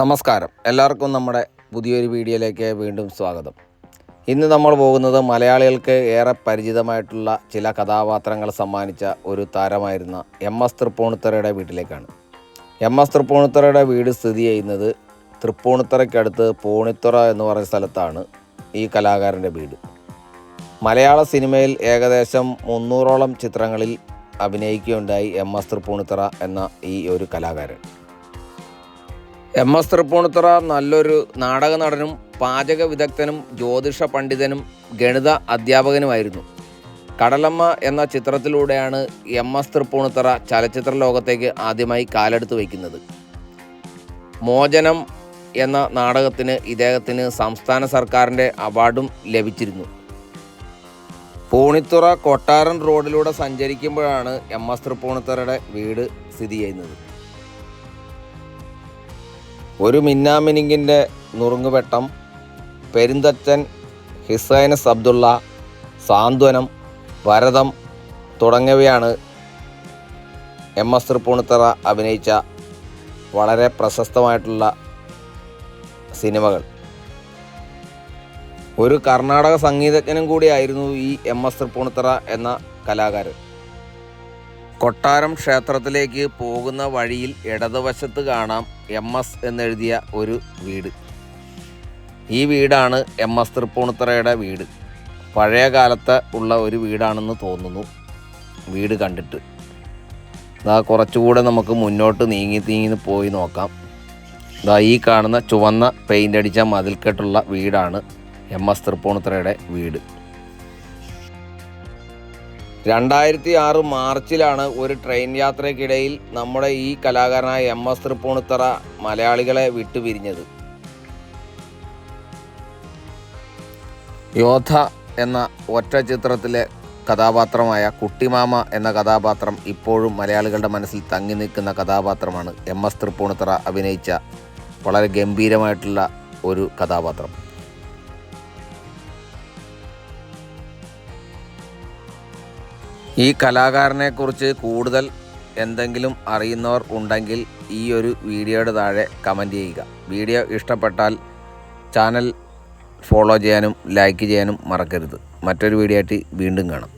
നമസ്കാരം. എല്ലാവർക്കും നമ്മുടെ പുതിയൊരു വീഡിയോയിലേക്ക് വീണ്ടും സ്വാഗതം. ഇന്ന് നമ്മൾ പോകുന്നത് മലയാളികൾക്ക് ഏറെ പരിചിതമായിട്ടുള്ള ചില കഥാപാത്രങ്ങൾ സമ്മാനിച്ച ഒരു താരമായിരുന്ന എം എസ് തൃപ്പൂണിത്തറയുടെ വീട്ടിലേക്കാണ്. എം എസ് തൃപ്പൂണിത്തറയുടെ വീട് സ്ഥിതി ചെയ്യുന്നത് തൃപ്പൂണിത്തറയ്ക്കടുത്ത് പൂണിത്തുറ എന്ന് പറയുന്ന സ്ഥലത്താണ് ഈ കലാകാരന്റെ വീട്. മലയാള സിനിമയിൽ ഏകദേശം മുന്നൂറോളം ചിത്രങ്ങളിൽ അഭിനയിക്കുകയുണ്ടായി എം എസ് തൃപ്പൂണിത്തറ എന്ന ഈ ഒരു കലാകാരൻ. എം എസ് തൃപ്പൂണിത്തുറ നല്ലൊരു നാടക നടനും പാചക വിദഗ്ധനും ജ്യോതിഷ പണ്ഡിതനും ഗണിത അധ്യാപകനുമായിരുന്നു. കടലമ്മ എന്ന ചിത്രത്തിലൂടെയാണ് എം എസ് തൃപ്പൂണിത്തുറ ചലച്ചിത്ര ലോകത്തേക്ക് ആദ്യമായി കാലെടുത്ത് വയ്ക്കുന്നത്. മോചനം എന്ന നാടകത്തിന് ഇദ്ദേഹത്തിന് സംസ്ഥാന സർക്കാരിന്റെ അവാർഡും ലഭിച്ചിരുന്നു. പൂണിത്തുറ കൊട്ടാരൻ റോഡിലൂടെ സഞ്ചരിക്കുമ്പോഴാണ് എം എസ് തൃപ്പൂണിത്തുറയുടെ വീട് സ്ഥിതി ചെയ്യുന്നത്. ഒരു മിന്നാമിനിങ്ങിന്റെ നുറുങ്ങുവെട്ടം പെരിന്തച്ചൻ ഹിസൈനസ് അബ്ദുള്ള സാന്ത്വനം ഭരതം തുടങ്ങിയവയാണ് എം എസ് തൃപ്പൂണിത്തറ അഭിനയിച്ച വളരെ പ്രശസ്തമായിട്ടുള്ള സിനിമകൾ. ഒരു കർണാടക സംഗീതജ്ഞനും കൂടിയായിരുന്നു ഈ എം എസ് തൃപ്പൂണിത്തറ എന്ന കലാകാരൻ. കൊട്ടാരം ക്ഷേത്രത്തിലേക്ക് പോകുന്ന വഴിയിൽ ഇടതുവശത്ത് കാണാം എം എസ് എന്നെഴുതിയ ഒരു വീട്. ഈ വീടാണ് എം എസ് തൃപ്പൂണിത്തറയുടെ വീട്. പഴയ കാലത്ത് ഉള്ള ഒരു വീടാണെന്ന് തോന്നുന്നു വീട് കണ്ടിട്ട്. ഇതാ കുറച്ചുകൂടെ നമുക്ക് മുന്നോട്ട് നീങ്ങി നീങ്ങി പോയി നോക്കാം. ഇതാ ഈ കാണുന്ന ചുവന്ന പെയിന്റ് അടിച്ച മതിൽക്കെട്ടുള്ള വീടാണ് എം എസ് തൃപ്പൂണിത്തറയുടെ വീട്. രണ്ടായിരത്തി ആറ് മാർച്ചിലാണ് ഒരു ട്രെയിൻ യാത്രയ്ക്കിടയിൽ നമ്മുടെ ഈ കലാകാരനായ എം എസ് തൃപ്പൂണിത്തറ മലയാളികളെ വിട്ടുപിരിഞ്ഞത്. യോധ എന്ന ഒറ്റ ചിത്രത്തിലെ കഥാപാത്രമായ കുട്ടിമാമ എന്ന കഥാപാത്രം ഇപ്പോഴും മലയാളികളുടെ മനസ്സിൽ തങ്ങി നിൽക്കുന്ന കഥാപാത്രമാണ് എം എസ് തൃപ്പൂണിത്തറ അഭിനയിച്ച വളരെ ഗംഭീരമായിട്ടുള്ള ഒരു കഥാപാത്രം. ഈ കലാകാരനെക്കുറിച്ച് കൂടുതൽ എന്തെങ്കിലും അറിയുന്നവർ ഉണ്ടെങ്കിൽ ഈ ഒരു വീഡിയോയുടെ താഴെ കമന്റ് ചെയ്യുക. വീഡിയോ ഇഷ്ടപ്പെട്ടാൽ ചാനൽ ഫോളോ ചെയ്യാനും ലൈക്ക് ചെയ്യാനും മറക്കരുത്. മറ്റൊരു വീഡിയോ ആയിട്ട് വീണ്ടും കാണാം.